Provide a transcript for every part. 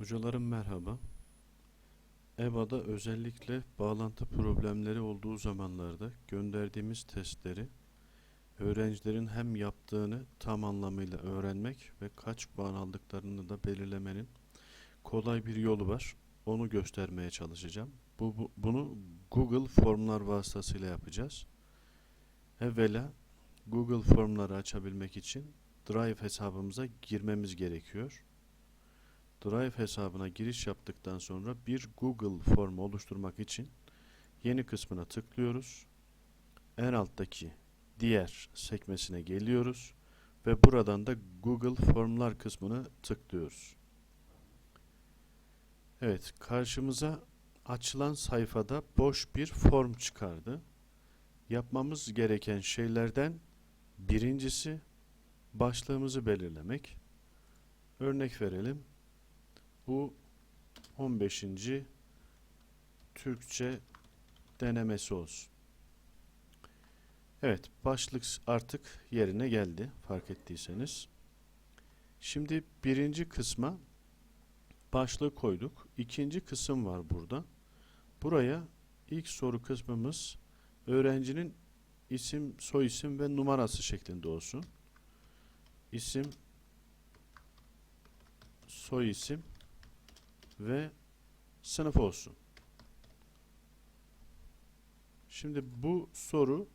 Hocalarım merhaba. EBA'da özellikle bağlantı problemleri olduğu zamanlarda gönderdiğimiz testleri öğrencilerin hem yaptığını tam anlamıyla öğrenmek ve kaç puan aldıklarını da belirlemenin kolay bir yolu var. Onu göstermeye çalışacağım. Bu, bu- bunu Google formlar vasıtasıyla yapacağız. Evvela Google formları açabilmek için Drive hesabımıza girmemiz gerekiyor. Drive hesabına giriş yaptıktan sonra bir Google formu oluşturmak için yeni kısmına tıklıyoruz. En alttaki diğer sekmesine geliyoruz ve buradan da Google formlar kısmını tıklıyoruz. Evet, karşımıza açılan sayfada boş bir form çıkardı. Yapmamız gereken şeylerden birincisi başlığımızı belirlemek. Örnek verelim. Bu 15. Türkçe denemesi olsun. Evet, başlık artık yerine geldi fark ettiyseniz. Şimdi birinci kısma başlığı koyduk. İkinci kısım var burada. Buraya ilk soru kısmımız öğrencinin isim, soyisim ve numarası şeklinde olsun. İsim, soyisim ve sınıf olsun. Şimdi bu soru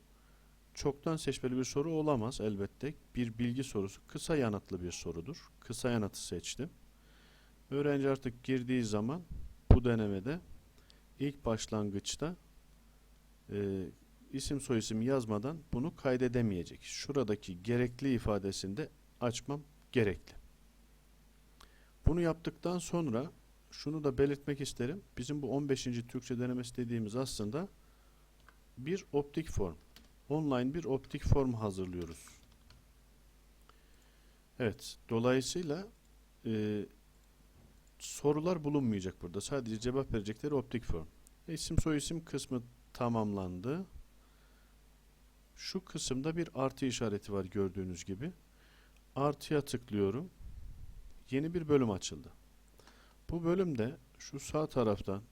çoktan seçmeli bir soru olamaz elbette. Bir bilgi sorusu, kısa yanıtlı bir sorudur. Kısa yanıtı seçtim. Öğrenci artık girdiği zaman bu denemede ilk başlangıçta e, isim soyisim yazmadan bunu kaydedemeyecek. Şuradaki gerekli ifadesinde açmam gerekli. Bunu yaptıktan sonra şunu da belirtmek isterim. Bizim bu 15. Türkçe denemesi dediğimiz aslında bir optik form. Online bir optik form hazırlıyoruz. Evet, dolayısıyla e, sorular bulunmayacak burada. Sadece cevap verecekleri optik form. İsim soyisim kısmı tamamlandı. Şu kısımda bir artı işareti var gördüğünüz gibi. Artıya tıklıyorum. Yeni bir bölüm açıldı. Bu bölümde şu sağ taraftan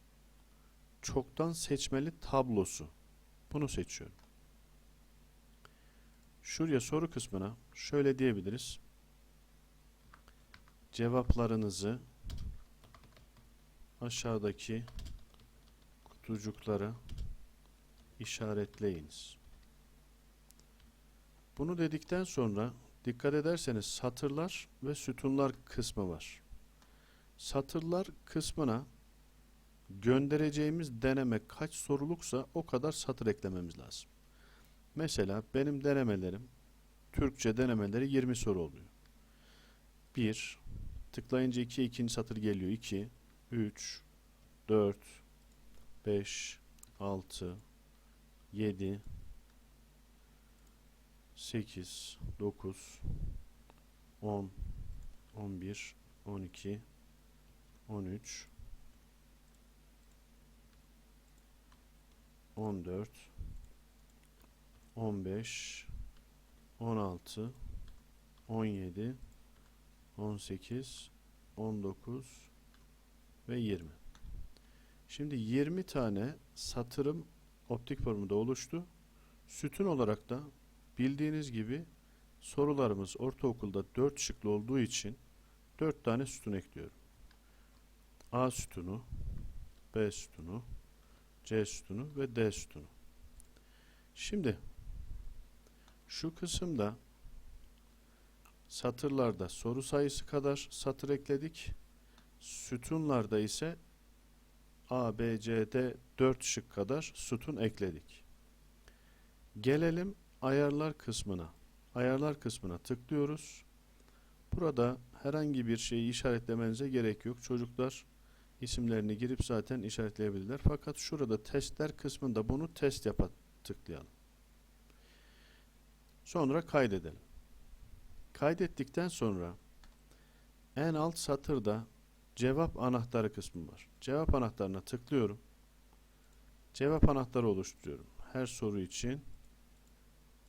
çoktan seçmeli tablosu. Bunu seçiyorum. Şuraya soru kısmına şöyle diyebiliriz. Cevaplarınızı aşağıdaki kutucuklara işaretleyiniz. Bunu dedikten sonra dikkat ederseniz satırlar ve sütunlar kısmı var. Satırlar kısmına göndereceğimiz deneme kaç soruluksa o kadar satır eklememiz lazım. Mesela benim denemelerim Türkçe denemeleri 20 soru oluyor. 1 tıklayınca 2 ikinci satır geliyor. 2 3 4 5 6 7 8 9 10 11 12 13 14 15 16 17 18 19 ve 20 Şimdi 20 tane satırım optik formunda oluştu. Sütun olarak da bildiğiniz gibi sorularımız ortaokulda 4 şıklı olduğu için 4 tane sütun ekliyorum. A sütunu, B sütunu, C sütunu ve D sütunu. Şimdi şu kısımda satırlarda soru sayısı kadar satır ekledik. Sütunlarda ise A, B, C, D 4 şık kadar sütun ekledik. Gelelim ayarlar kısmına. Ayarlar kısmına tıklıyoruz. Burada herhangi bir şeyi işaretlemenize gerek yok. Çocuklar isimlerini girip zaten işaretleyebilirler. Fakat şurada testler kısmında bunu test yapa tıklayalım. Sonra kaydedelim. Kaydettikten sonra en alt satırda cevap anahtarı kısmı var. Cevap anahtarına tıklıyorum. Cevap anahtarı oluşturuyorum. Her soru için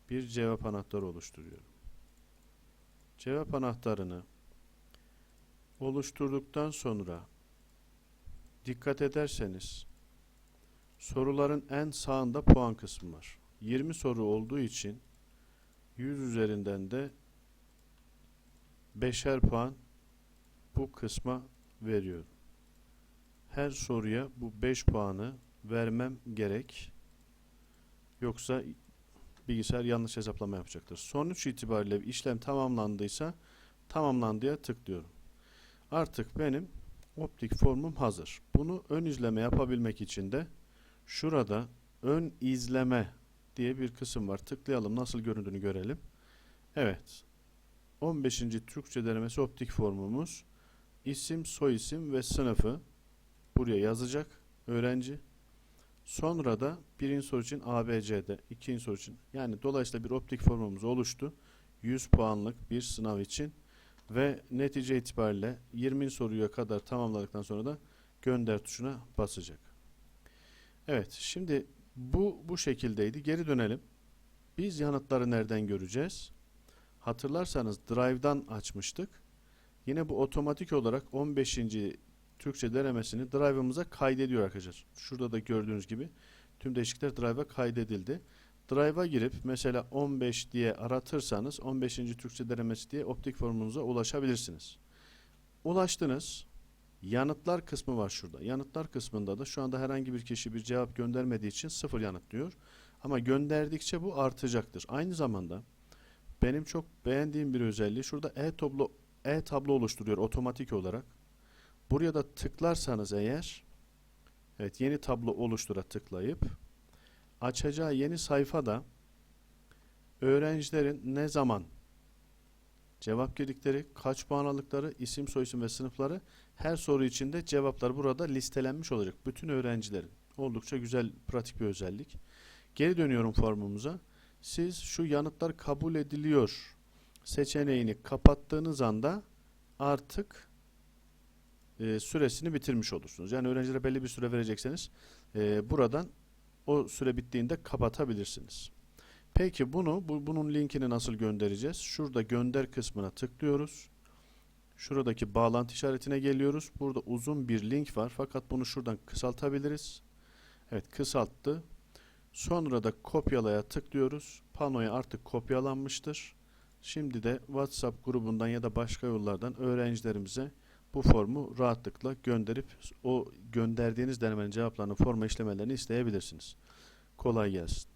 bir cevap anahtarı oluşturuyorum. Cevap anahtarını oluşturduktan sonra dikkat ederseniz soruların en sağında puan kısmı var. 20 soru olduğu için 100 üzerinden de 5'er puan bu kısma veriyorum. Her soruya bu 5 puanı vermem gerek. Yoksa bilgisayar yanlış hesaplama yapacaktır. Sonuç itibariyle işlem tamamlandıysa tamamlandıya tıklıyorum. Artık benim optik formum hazır. Bunu ön izleme yapabilmek için de şurada ön izleme diye bir kısım var. Tıklayalım nasıl göründüğünü görelim. Evet. 15. Türkçe denemesi optik formumuz isim, soyisim ve sınıfı buraya yazacak öğrenci. Sonra da birinci soru için ABC'de, ikinci soru için yani dolayısıyla bir optik formumuz oluştu. 100 puanlık bir sınav için ve netice itibariyle 20 soruya kadar tamamladıktan sonra da gönder tuşuna basacak. Evet, şimdi bu bu şekildeydi. Geri dönelim. Biz yanıtları nereden göreceğiz? Hatırlarsanız Drive'dan açmıştık. Yine bu otomatik olarak 15. Türkçe denemesini Drive'ımıza kaydediyor arkadaşlar. Şurada da gördüğünüz gibi tüm değişiklikler Drive'a kaydedildi. Drive'a girip mesela 15 diye aratırsanız 15. Türkçe denemesi diye optik formunuza ulaşabilirsiniz. Ulaştınız. Yanıtlar kısmı var şurada. Yanıtlar kısmında da şu anda herhangi bir kişi bir cevap göndermediği için sıfır yanıt diyor. Ama gönderdikçe bu artacaktır. Aynı zamanda benim çok beğendiğim bir özelliği şurada e-tablo e-tablo oluşturuyor otomatik olarak. Buraya da tıklarsanız eğer evet yeni tablo oluştura tıklayıp açacağı yeni sayfada öğrencilerin ne zaman cevap girdikleri, kaç puan aldıkları, isim, soyisim ve sınıfları her soru içinde cevaplar burada listelenmiş olacak. Bütün öğrencilerin. Oldukça güzel, pratik bir özellik. Geri dönüyorum formumuza. Siz şu yanıtlar kabul ediliyor seçeneğini kapattığınız anda artık e, süresini bitirmiş olursunuz. Yani öğrencilere belli bir süre verecekseniz e, buradan o süre bittiğinde kapatabilirsiniz. Peki bunu bu, bunun linkini nasıl göndereceğiz? Şurada gönder kısmına tıklıyoruz. Şuradaki bağlantı işaretine geliyoruz. Burada uzun bir link var fakat bunu şuradan kısaltabiliriz. Evet kısalttı. Sonra da kopyalaya tıklıyoruz. Panoya artık kopyalanmıştır. Şimdi de WhatsApp grubundan ya da başka yollardan öğrencilerimize bu formu rahatlıkla gönderip o gönderdiğiniz denemenin cevaplarını forma işlemelerini isteyebilirsiniz. Kolay gelsin.